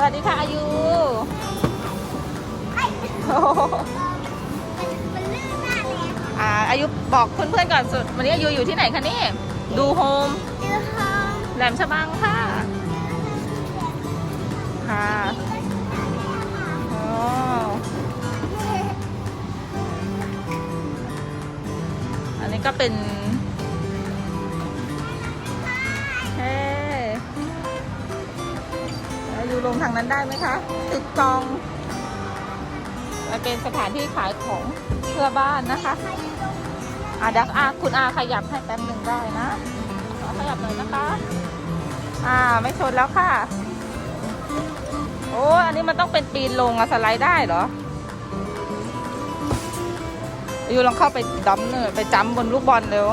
สวัสดีค่ะอายุไอ้โอ้โหมันมันลื่นมากเลยอะอ่าอายุบอกเพื่อนๆก่อนสุด วันนี้อายุอยู่ที่ไหนคะนี่ ดูโฮม ดูห้องแหลมฉบังค่ะ ค่ะอ๋ออันนี้ก็เป็น ลงทางนั้นได้ไหมคะติดกองมันเป็นสถานที่ขายของเพื่อบ้านนะคะอะดักอาคุณอาขยับให้แป๊บหนึ่งได้นะขอขยับหน่อยนะคะ อ่าไม่ชนแล้วค่ะ โอ้อันนี้มันต้องเป็นปีนลงอะสไลด์ได้เหรออยู่ลองเข้าไปดัมเนอร์ไปจัมป์บนลูกบอลเร็ว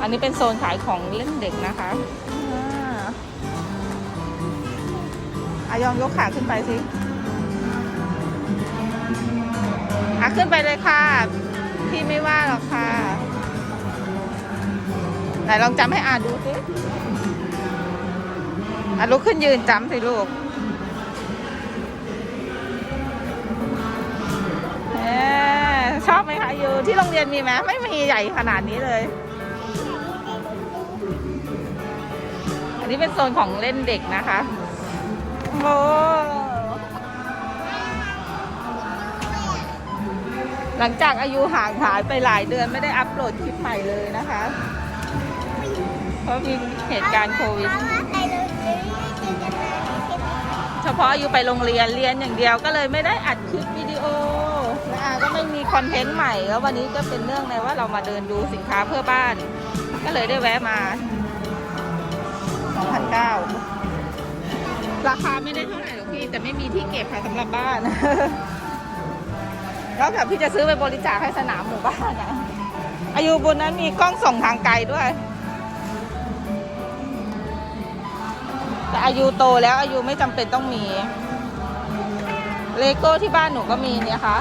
อันนี้เป็นโซนขายของเล่นเด็กนะคะายองยกขาขึ้นไปสิอะขึ้นไปเลยค่ะ พี่ไม่ว่าหรอกค่ะ ไหนลองจำให้อ่านดูสิอะลุกขึ้นยืนจำสิลูกแหมชอบไหมคะอยู่ที่โรงเรียนมีไหมไม่มีใหญ่ขนาดนี้เลย อันนี้เป็นโซนของเล่นเด็กนะคะ โอ้หลังจากอายุห่างหายไปหลายเดือนไม่ได้อัปโหลดคลิปใหม่เลยนะคะ เพราะมีเหตุการณ์โควิดเพาะอยู่ไหมเฉพาะอายุไปโรงเรียนเรียนอย่างเดียวก็เลยไม่ได้อัดคลิปวิดีโอและอาก็ไม่มีคอนเทนต์ใหม่แล้ววันนี้ก็เป็นเรื่องในว่าเรามาเดินดูสินค้าเพื่อบ้าน ก็เลยได้แวะมา2,009 ราคาไม่ได้เท่าไหร่หรอกพี่ แต่ไม่มีที่เก็บค่ะสำหรับบ้านนอกจากพี่จะซื้อไปบริจาคให้สนามหมู่บ้านนะอายุบนนั้นมีกล้องส่องทางไกลด้วย แต่อายุโตแล้วอายุไม่จำเป็นต้องมี เลโก้ที่บ้านหนูก็มีเนี่ยค่ะ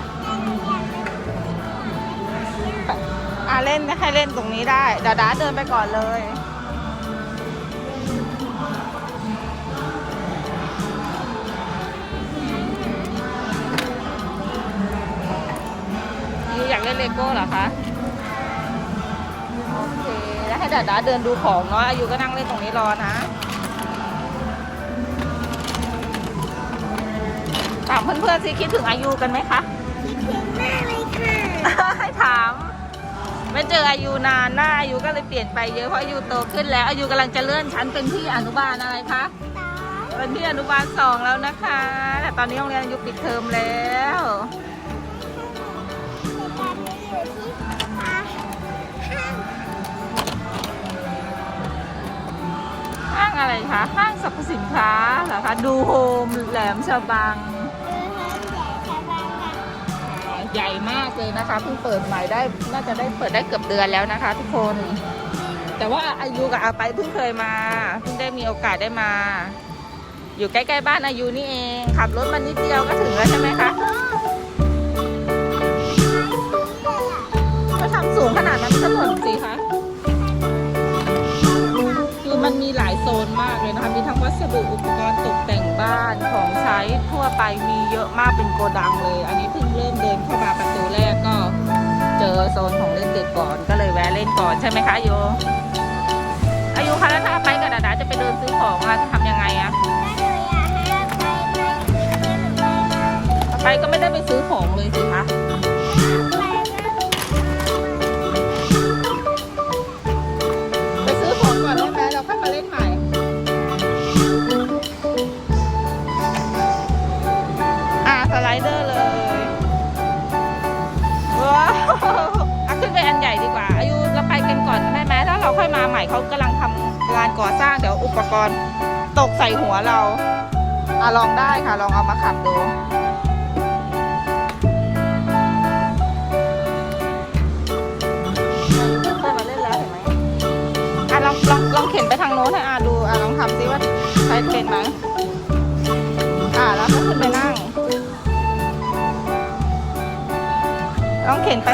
อ่าเล่นให้เล่นตรงนี้ได้ดาดาเดินไปก่อนเลย ยูอยากเล่นเลโก้เหรอคะโอเคแล้วให้ดาดาเดินดูของเนาะอายุก็นั่งเล่นตรงนี้รอนะถามเพื่อนๆสิคิดถึงอายุกันไหมคะคิดถึงมากเลยค่ะให้ถามไม่เจออายุนานหน้าอายุก็เลยเปลี่ยนไปเยอะเพราะอายุโตขึ้นแล้ว อายุกำลังจะเลื่อนชั้นเป็นที่อนุบาลอะไรคะเป็นที่อนุบาลสองแล้วนะคะ แต่ตอนนี้โรงเรียนอายุปิดเทอมแล้ว อะไรคะห้างสรรพสินค้าเหรอคะดูโฮมแหลมฉบังเออห้างใหญ่ชะบังใหญ่มากเลยนะคะเพิ่งเปิดใหม่ได้น่าจะได้เปิดได้เกือบเดือนแล้วนะคะ ทุกคน แต่ว่าอายุกับอาไปเพิ่งเคยมาเพิ่งได้มีโอกาสได้มา อยู่ใกล้ๆบ้านอายุนี่เองขับรถมานิดเดียวก็ถึงแล้วใช่ไหมคะก็ทำสูงขนาดนั้นถนนสิคะคือ มันมีหลายโซนมากเลยนะคะ มีทั้งวัสดุอุปกรณ์ตกแต่งบ้านของใช้ทั่วไปมีเยอะมากเป็นโกดังเลย อันนี้เพิ่งเริ่มเดินเข้ามาประตูแรกก็ เจอโซนของเล่นเด็กก่อนก็เลยแวะเล่นก่อนใช่ไหมคะโยอายุคะแล้วถ้าไปกับดาดาจะไปเดินซื้อของอะจะทำยังไงอะถ้าหนูอยากให้ไปไปไปไปก็ไม่ได้ไปซื้อของเลยสิคะ ส่หัวเราอะลองได้ค่ะ ลองเอามาขับดูเคยมาเล่นแล้วเห็นไหมอะลองลองลองเข็นไปทางโน้นให้อาดูอะลองทำซิว่าใช้เป็นไหมอะแล้วก็ขึ้นไปนั่ง ลองเข็นไป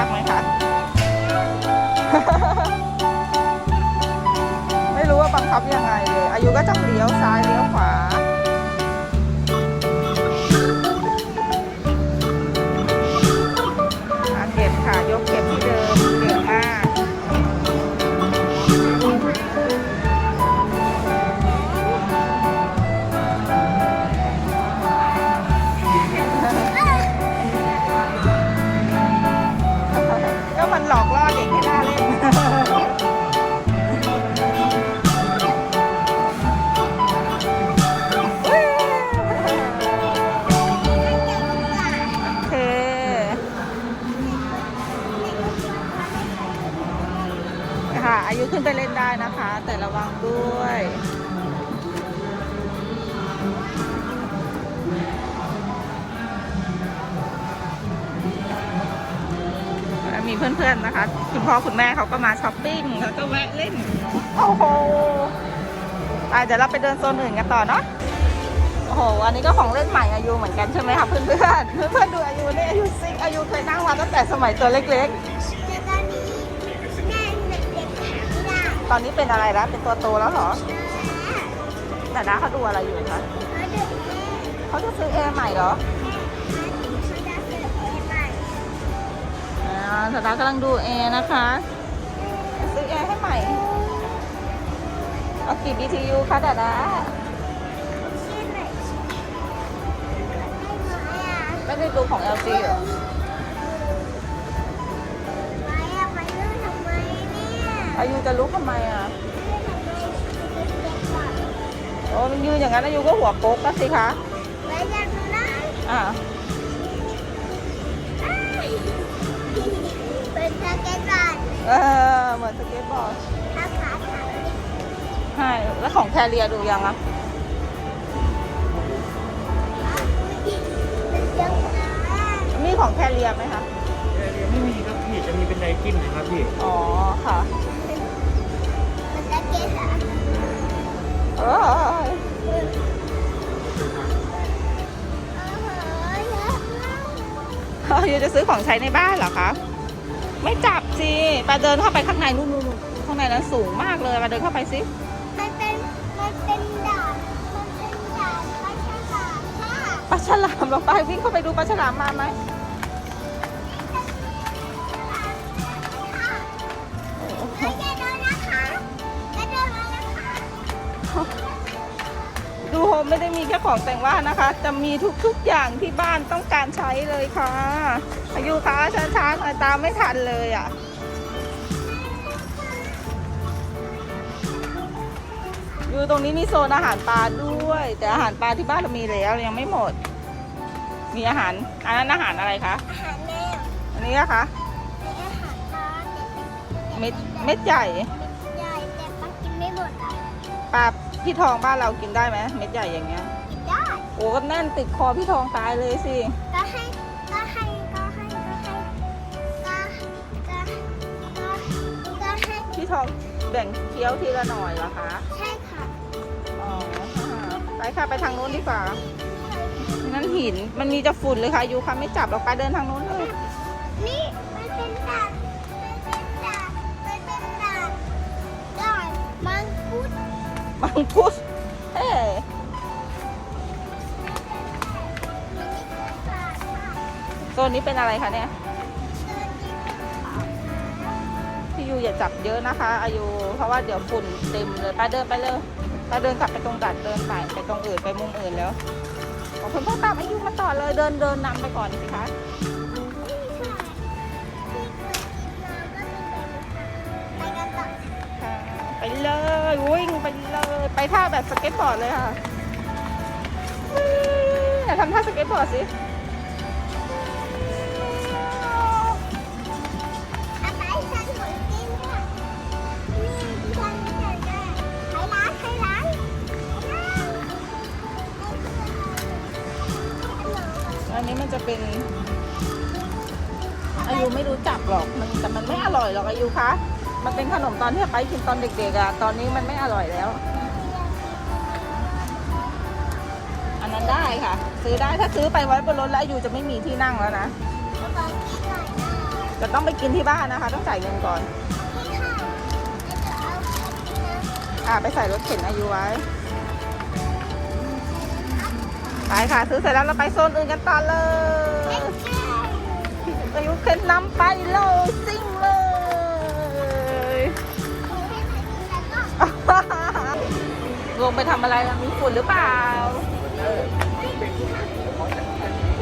ากไหมคะ ไม่รู้ว่าบังคับยังไงเลย อายุก็ต้องเลี้ยวซ้าย เดี๋ยวเราไปเดินโซนอื่นกันต่อเนาะโอ้โหอันนี้ก็ของเล่นใหม่อายุเหมือนกันใช่ไหมคะเพื่อนๆเพื่อนๆดูอายุนี่อายุซิกอายุเคยนั่งมาตั้งแต่สมัยตัวเล็กแต่ตอนนี้แม่เด็กๆหาไม่ได้ๆ ตอนนี้เป็นอะไรแล้วเป็นตัวโตแล้วเหรอแม่แต่นะเขาดูอะไรอยู่คะเขาเด็กแม่เขาจะซื้อแอร์ใหม่เหรอเขาจะเกิดปีใหม่อ่าธดากำลังดูแอร์นะคะซื้อแอร์ให้ใหม่ เอากี่ BTU คะดาดาชื่อไหนได้ไหมอะไม่ได้ดูของ LG เหรอไปอะไปเรื่องทำไมเนี่ยอายุจะลุกทำไมอะเรื่องทำไมเด็กๆก่อนโอ้มันยืนอย่างนั้นอายุก็หัวโป๊กก็สิคะไปอยากดูนะอ่าอ้ายเป็นสเก็ตบอร์ดเออเหมือนสเก็ตบอร์ดถ้าขาขาด ใช่ แล้วของแคเรียดูยังอะเป็นเจ้าหน้ามีของแคเรียไหมคะเดี๋ยวไม่มีครับพี่จะมีเป็นไดกินนะครับพี่ อ๋อค่ะมันสเก็ตอะเออเออเยอะมากอายุจะซื้อของใช้ในบ้านเหรอคะ ไม่จับสิไปเดินเข้าไปข้างในนู่นนู่นนู่นข้างในนั้นสูงมากเลยมาเดินเข้าไปสิ มันเป็นมันเป็นด่านมันเป็นด่านไม่ใช่ด่านค่ะปลาฉลามเราไปวิ่งเข้าไปดูปลาฉลามมาไหมไม่ใช่โดนนะคะไม่โดนแล้วนะคะดูโฮมไม่ได้มีแค่ของแต่งบ้านนะคะ จะมีทุกๆอย่างที่บ้านต้องการใช้เลยค่ะอายุคะช้าๆหน่อยตามไม่ทันเลยอะ อยู่ตรงนี้มีโซนอาหารปลาด้วย แต่อาหารปลาที่บ้านเรามีแล้วยังไม่หมด มีอาหารอันนั้นอาหารอะไรคะอาหารแมวอันนี้อะคะเป็นอาหารปลาแต่เป็นเม็ดเม็ดใหญ่เม็ดใหญ่แต่มันกินไม่หมดอะปลาพี่ทองบ้านเรากินได้ไหมเม็ดใหญ่อย่างเงี้ยกินได้โอ้ก็แน่นติดคอพี่ทองตายเลยสิก็ให้ก็ให้ก็ให้ก็ให้ก็ก็ก็ก็ให้พี่ทองแบ่งเคี้ยวทีละหน่อยเหรอคะใช่ค่ะอ๋อ ค่ะไปค่ะไปทางนู้นดีกว่า นั่นหิน มันมีจะฝุ่นเลยค่ะยูค่ะไม่จับเราไปเดินทางนู้นเลย นี่มันเป็นด่านมันเป็นด่านมันเป็นด่านด่านมังคุดมังคุดเฮ้มันนี่คือด่านค่ะโซนนี้เป็นอะไรคะเนี่ยเดินกินของพี่ยูอย่าจับเยอะนะคะอายุเพราะว่าเดี๋ยวฝุ่นเต็มเลยไปเดินไปเลย ไปเดินกลับไปตรงดัดเดินไปไปตรงอื่นไปมุมอื่นแล้วขอบคุณพ่อตามอายุมาต่อเลยเดินเดินนำไปก่อนสิคะนี่ค่ะคะไปกันต่อไปเลยวิ่งไปเลยไปท่าแบบสเก็ตบอร์ดเลยค่ะอย่าทำท่าสเก็ตบอร์ดสิ มันจะเป็น อายุไม่รู้จักหรอกมันแต่มันไม่อร่อยหรอกอายุคะมันเป็นขนมตอนที่ไปกินตอนเด็กๆอะตอนนี้มันไม่อร่อยแล้ว อันนั้นได้ค่ะ ซื้อได้ถ้าซื้อไปไว้บนรถแล้วอายุจะไม่มีที่นั่งแล้วนะขอกินหน่อยนะจะต้องไปกินที่บ้านนะคะ ต้องจ่ายเงินก่อนนี่ค่ะแล้วจะเอาไปกินนะอ่าไปใส่รถเข็นอายุไว้ ไปค่ะ ซื้อเสร็จแล้วเราไปโซนอื่นกันต่อเลยอายุเข็นนำไปเลยซิ่งเลยลงไปทำอะไรล่ะมีฝุ่นหรือเปล่า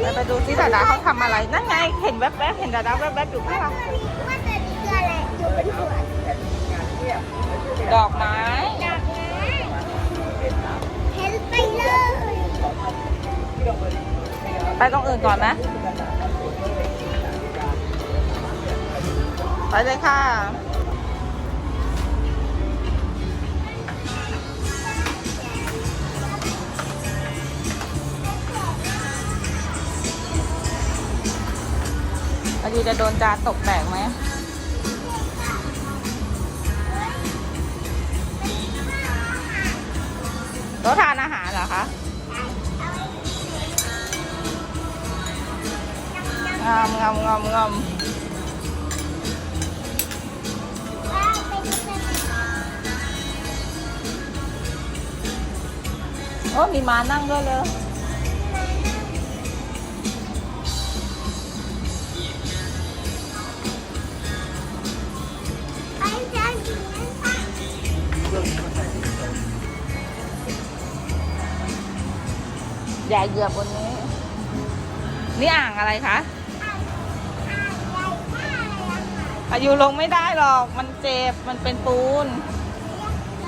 ไปไปดูซิดาดาเขาทำอะไร นั่นไง เห็นแวบๆ เห็นดาดาแวบๆอยู่ข้างหลังว่าแต่นี่คืออะไรอยู่บนหัวดอกไม้ดอกไม้เห็นไปเลย ไปตรงอื่นก่อนนะไปเลยค่ะ อายุจะโดนจานตกแตกไหมรถทานอาหารเหรอคะ งามงามงามงามโอ้มีมานั่งด้วยเลยไปเจอหินค่ะอย่าเหยียบบนนี้ นี่อ่างอะไรคะ อะค่ะอายุลงไม่ได้หรอก มันเจ็บ มันเป็นปูนล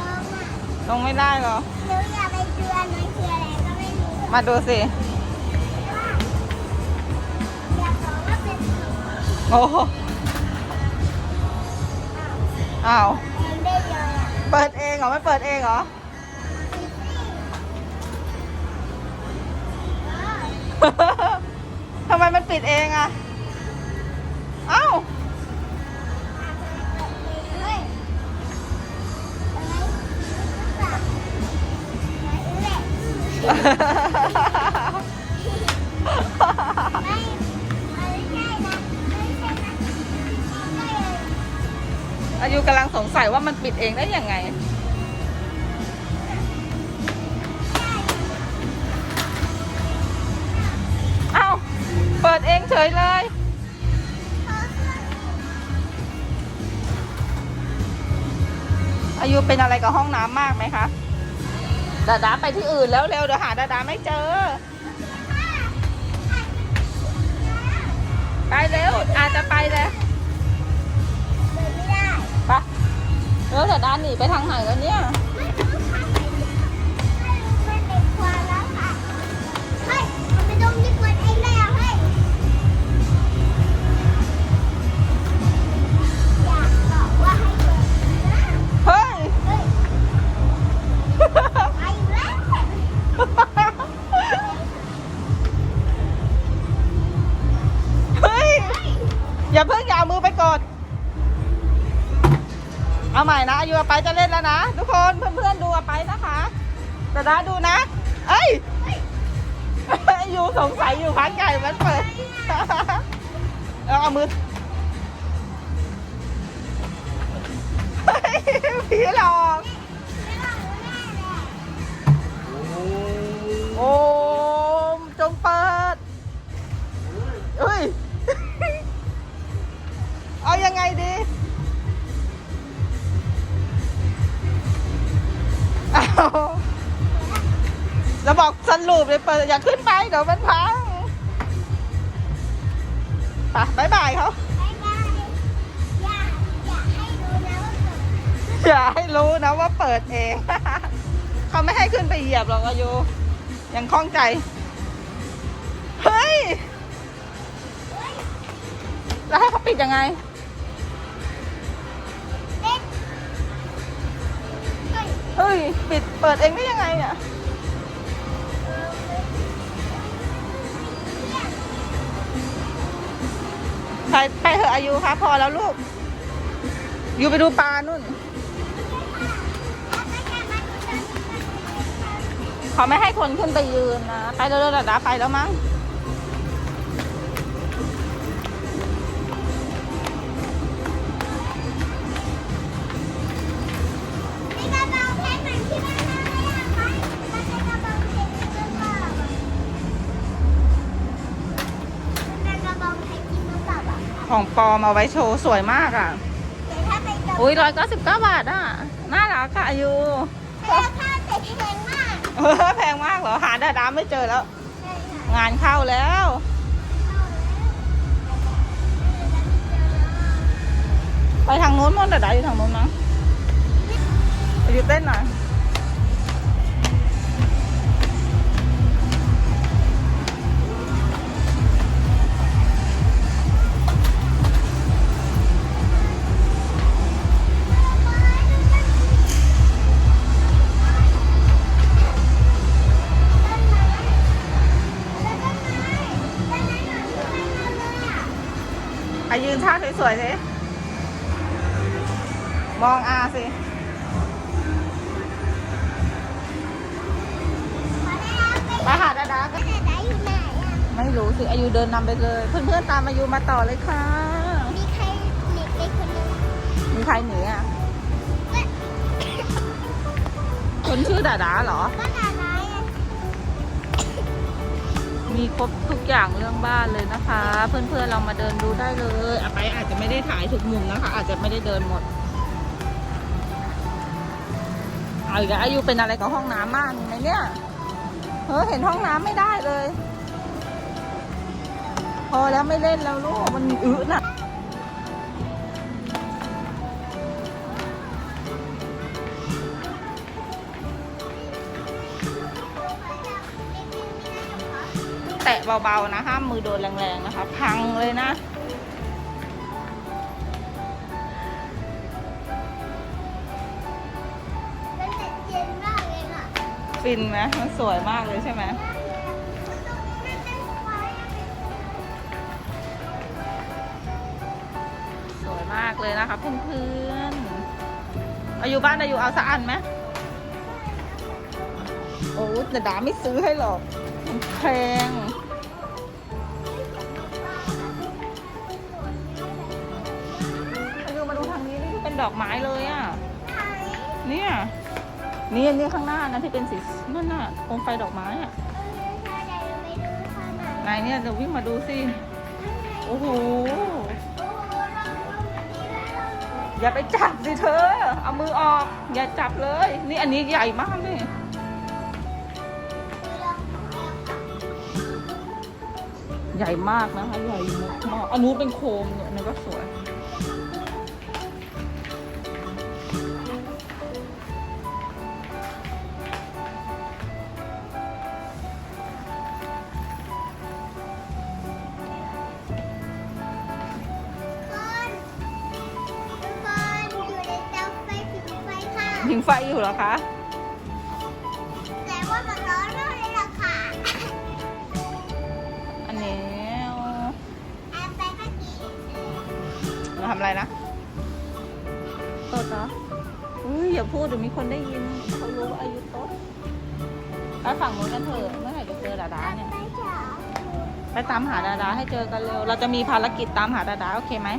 องอะลงไม่ได้หรอกหนูอยากไปดูอันนั้นคืออะไรก็ไม่รู้มาดูสิว่าอยากบอกว่าเป็นสีโอ้โหอ้าวเองได้เลยอะเปิดเองเหรอ ไม่เปิดเองเหรอทำไมมันปิดเองอะ อายุกำลังสงสัยว่ามันปิดเองได้ยังไง เอ้า เปิดเองเฉยเลย อายุเป็นอะไรกับห้องน้ำมากไหมคะ ดาดาไปที่อื่นแล้วเร็วเดี๋ยวหาดาดาไม่เจอ ไปเร็วอาจจะไปเลยเดินไม่ได้ไปแล้วดาดาหนีไปทางไหนแล้วเนี่ย เอามือผีหลอก โอ้มจงเปิดเฮ้ย เอายังไงดีเอาแล้วบอกสรุปเลยเปิดอย่าขึ้นไปเดี๋ยวมันพัง ไปบายบายเขาบ๊ายบายอย่าอย่าให้ดูนะว่าเปิดอย่าให้รู้นะว่าเปิดเอง เขาไม่ให้ขึ้นไปเหยียบหรอกอายุยังคล่องใจ เฮ้ย แล้วให้เขาปิดยังไงเด็กเฮ้ยเฮ้ย ปิดเปิดเองได้ยังไงอะ ไปไปเถอะอายุคะพอแล้วลูก อยู่ไปดูปลานุ่น เขาไม่ให้คนขึ้นไปยืนนะ ไปเร็วๆดาไปแล้วมั้ง ของปลอมเอาไว้โชว์สวยมากอะ แต่ถ้าไปตรงอุ้ยร้อยเก้าสิบเก้าบาทอะ น่ารักค่ะอายุราคาแต่แพงมากเออแพงมากเหรอ หาดาดาไม่เจอแล้ว ใช่ค่ะงานเข้าแล้ว ไปทางโน้นมั้งดาดาอยู่ทางโน้นมั้งไปอยู่เต้นหน่อยาสวยๆสิ มองอาสิ ไปหาดาดาก็แต่ไหนอยู่ไหนอะไม่รู้สิ อายุเดินนำไปเลย เพื่อนๆตามอายุมาต่อเลยค่ะ มีใครหนีไปคนหนึงมีใครหนีอะ คนชื่อดาดาเหรอ มีครบทุกอย่างเรื่องบ้านเลยนะคะ เพื่อนๆเรามาเดินดูได้เลยอาไปอาจจะไม่ได้ถ่ายทุกมุมนะคะ อาจจะไม่ได้เดินหมดเอาอีกแล้วอายุเป็นอะไรกับห้องน้ำมากไหมเนี่ยเฮ้ยเห็นห้องน้ำไม่ได้เลย พอแล้วไม่เล่นแล้วลูกมันอึน่ะ เบาๆนะ ห้ามมือโดนแรงๆนะคะ พังเลยนะเป็นแต่เย็นมากเลยค่ะฟินไหมมันสวยมากเลยใช่ไหมสวยมากเลยนะคะเพื่อนๆอายุบ้านอายุเอาสักอันไหมโอ้แต่ดาไม่ซื้อให้หรอกมันแพง ดอกไม้เลยอะ เนี่ย นี่นี่ข้างหน้านะที่เป็นสีนั่นน่ะโคมไฟดอกไม้อะไหนเนี่ยเดี๋ยววิ่งมาดูสิ โอ้โห อย่าไปจับสิเธอ เอามือออก อย่าจับเลย นี่อันนี้ใหญ่มากนี่ใหญ่มากนะคะใหญ่มากอันนู้นเป็นโคมเนี่ยอันนี้ก็สวย เหรอคะ แต่ว่ามันร้อนมากเลยล่ะค่ะอันนี้แอบไปก็กินมาทำอะไรนะโต๊ดเหรออุ้ยอย่าพูดเดี๋ยวมีคนได้ยินเขารู้ว่าอายุโต๊ดไปฝั่งนู้นกันเถอะเมื่อไหร่จะเจอดาดาเนี่ยไปจ๋าไปตามหาดาดาให้เจอกันเร็ว เราจะมีภารกิจตามหาดาดาโอเคไหม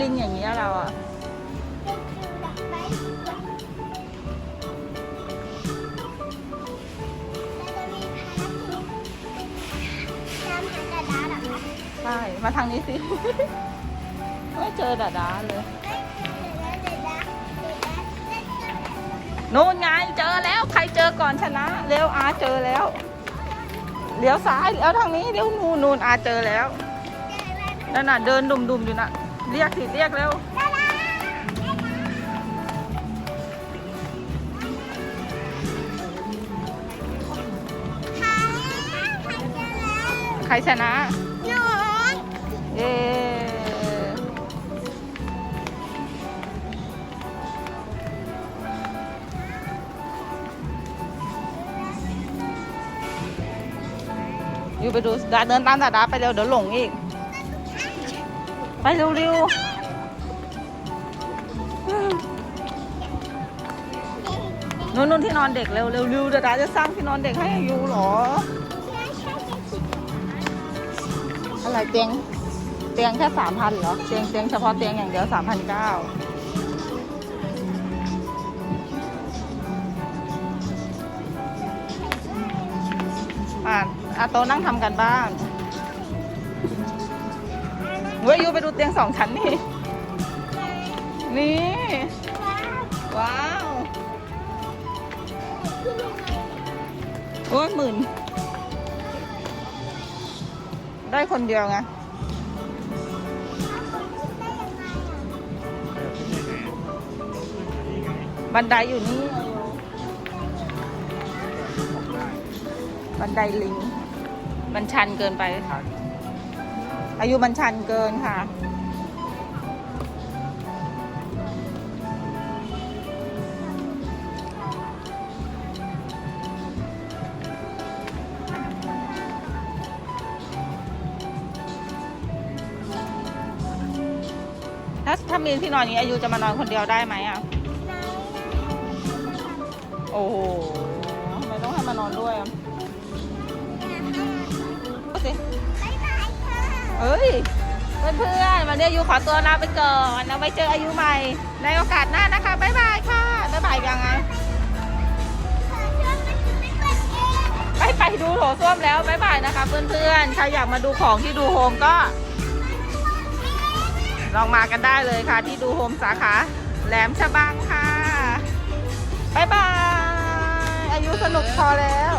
ลิงอย่างนี้ยเราอะเป็นคิวดอกไม้สวยเราจะมีภารกิจตามหาดาดาเหรอคะใช่ มาทางนี้สิ ไม่เจอดาดาเลย นู่นไงเจอแล้ว ใครเจอก่อนชนะ เร็วอาเจอแล้ว เลี้ยวซ้าย เลี้ยวทางนี้ เลี้ยวนู่นนู่นอาเจอแล้วนั่นน่ะเดินดุมๆอยู่น่ะ เรียกสิเรียกเร็วใครชนะเอยู่ไปดูดาเดินตามดาดาไปเร็วเดี๋ยวหลงอีก ไปเร็วๆนู่นนู่นที่นอนเด็กเร็วเร็วเร็วดาดาจะสร้างที่นอนเด็กให้อายูเหรอ อะไรเตียงเตีตียงแค่สามพันเหรอเตียงเตียงเฉพาะเตียงอย่างเดียวสามพันเก้าอะอาโตะนั่งทำกันบ้าน เว้ยยูไปดูเตียงสองชั้นนี่ นี่ ว้าวโอ้ยหมื่น ได้คนเดียวไงบันไดอยู่นี่ บันไดลิง มันชันเกินไป อายุมันชันเกินค่ะ ถ้าถ้ามีที่นอนนี้อายุจะมานอนคนเดียวได้ไหมอะ โอ้โหทำไมต้องให้มานอนด้วยอะดูสิบ๊ายบายค่ะ เฮ้ย เพื่อนๆวันนี้อายุขอตัวลาไปก่อนเอาไว้เจออายุใหม่ ในโอกาสหน้านะคะบ๊ายบายค่ะบ๊ายบายยังไงเธอเชื่อมันะไม่เปิดเองไปไปดูโถส้วมแล้วบ๊ายบายนะคะ เพื่อนๆใครอยากมาดูของที่ดูโฮมก็ ลองมากันได้เลยค่ะ ที่ดูโฮมสาขาแหลมฉบังค่ะบ๊ายบายอายุสนุกพอแล้ว